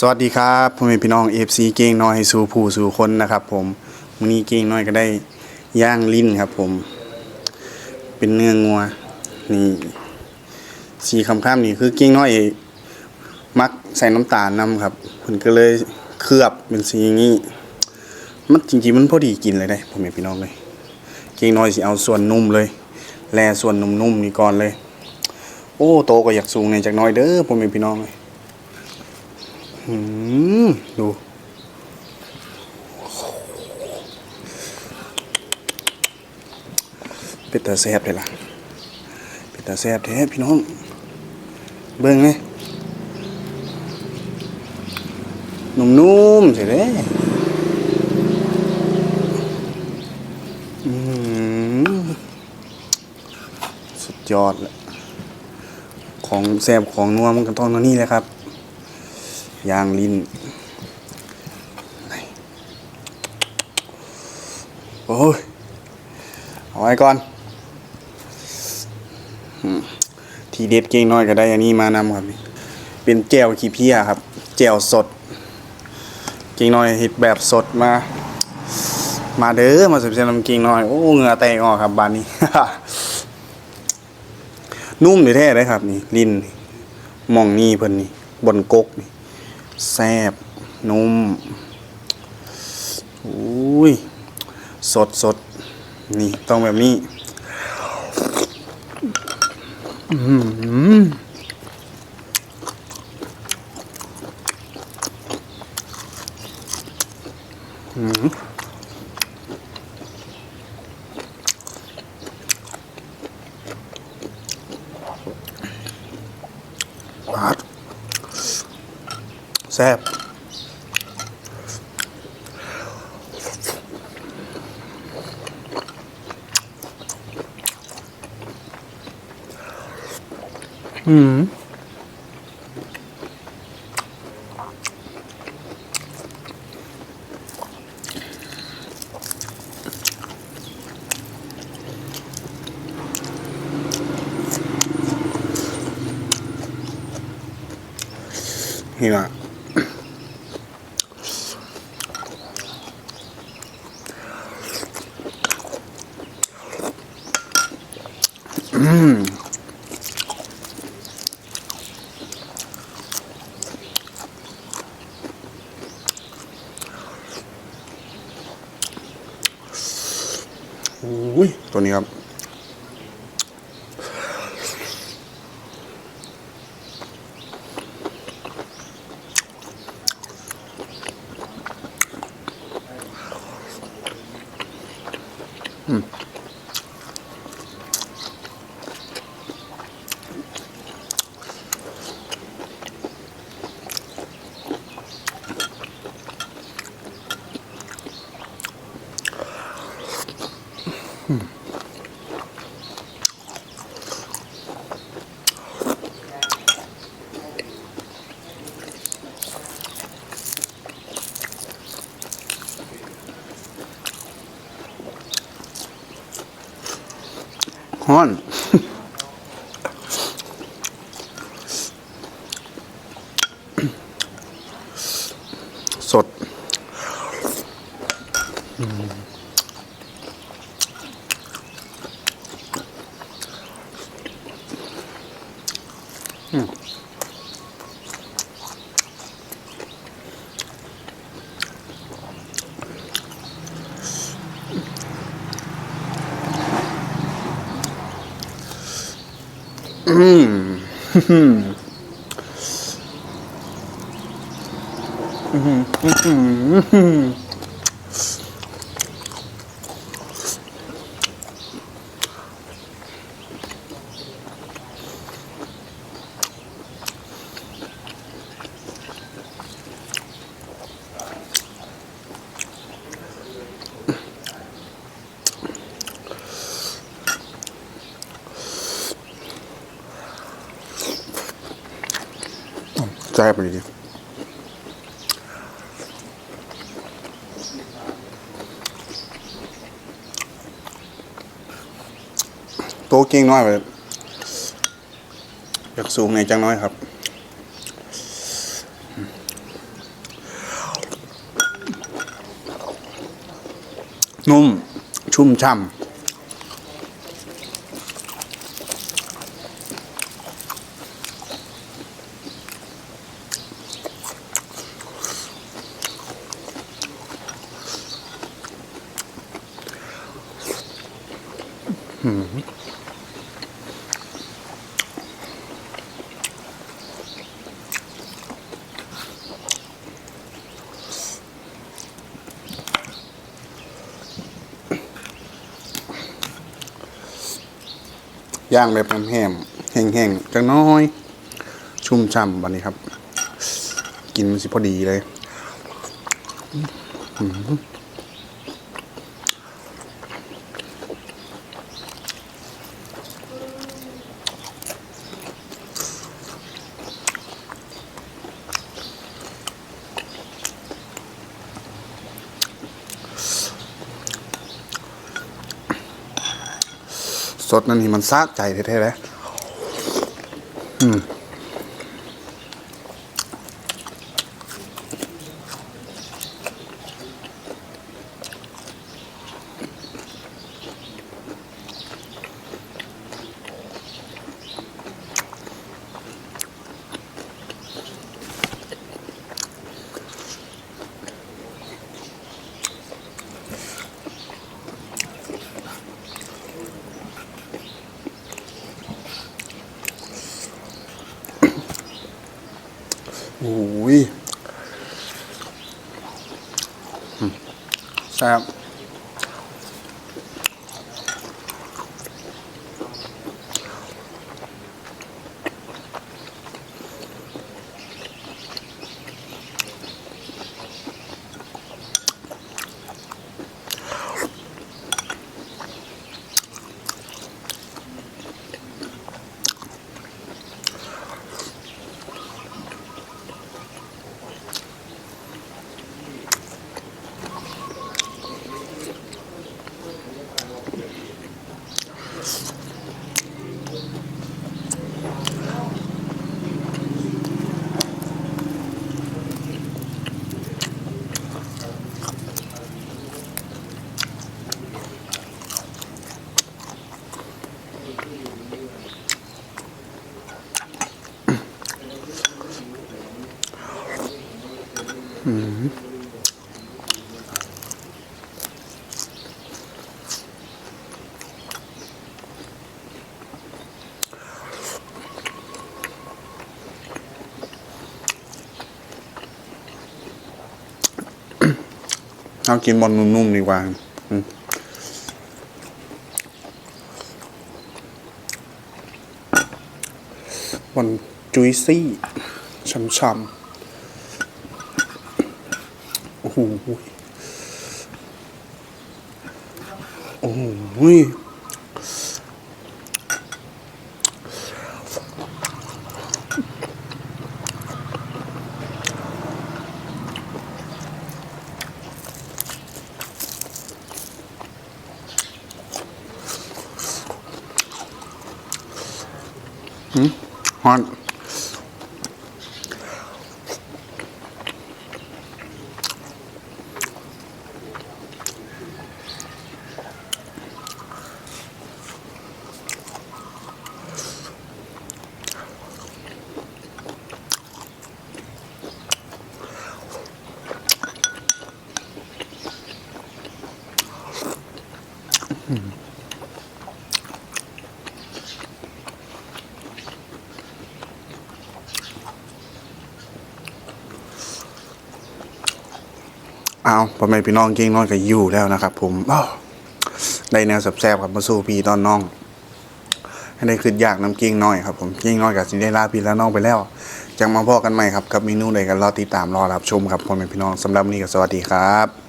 สวัสดีครับพ่อแม่พี่น้องเอฟซีเก่งน้อยสู่ผู้สู่คนนะครับ ผมมื้อนี้เก่งน้อยก็ได้ย่างลิ้นครับ ผม เป็นเนื้องัวนี่สีคำข้ามนี่คือเก่งน้อยมักใส่น้ำตาลนํครับเพิ่นก็เลยเคลือบเป็นสีอย่างนี้มันจริงๆมันพอดีกินเลยได้พ่อแม่พี่น้องเลยเก่งน้อยสิเอาส่วนนุ่มเลย แลส่วนนุ่มๆนี่ก่อนเลย โอ้โตก็อยากสูงในจากน้อยเด้อพ่อแม่พี่น้องเลย ดู เป็นตาแซบเลยล่ะ เป็นตาแซบแท้พี่น้อง เบิ่งเลยนุ่มๆสิเด้อืมสุดยอดเลยของแซบของนัวมันก็ต้องนี้แหละครับ ยางลิ้นโอ้ยเอาไว้ก่อน ทีเด็ดเก่งน้อยก็ได้อันนี้มานำครับเป็นแจ่วขี้เพี้ยครับแจ่วสด เก่งน้อยเฮ็ดแบบสดมา มาเด้อมาสิร์ฟน้ำเก่งน้อย โอ้เหงื่อแตกออกครับบานนี้ นุ่มแท้เลยครับ นี่ ลิ้นมองนี่เพิ่นนี่ บนกกนี่ แซบนุ่มอุ้ยสดสดนี่ต้องแบบนี้อื้อหืออื้อหือปาด แซ่บอืมนี่ละ อุ้ยตัวนี้ครับ ฮ้อนสด อืม จซ่บเลยดิโตเก่งน้อยไปอยากสูงในจังน้อยครับนุ่ม ชุ่มช่ำ ย่างแบบแห้มแห้งๆจังน้อย ชุ่มช่ำวันนี้ครับ กินมันสิพอดีเลยส ดนั่นนี่มันซาใจแท้ๆเลยอืม โอ้ยแซ่บาวกินบอลนุ่มๆดีกว่ามบอลจุยซี่ช่ำๆโอ้โหโอ้โห ฮอน เอาพ่อแม่พี่น้องเก่งน้อยก็อยู่แล้วนะครับ ผมได้แนวแซ่บๆครับมาสู้พี่ตอนน้องให้ได้ขึ้นยากน้ำเก่งน้อยครับผมเก่งน้อยกับสิได้ลาพี่แล้วน้องไปแล้วจังมาพอกันใหม่ครับกับเมนูใดกันรอติดตามรอรับชมครับพ่อแม่พี่น้องสำหรับวันนี้ก็สวัสดีครับ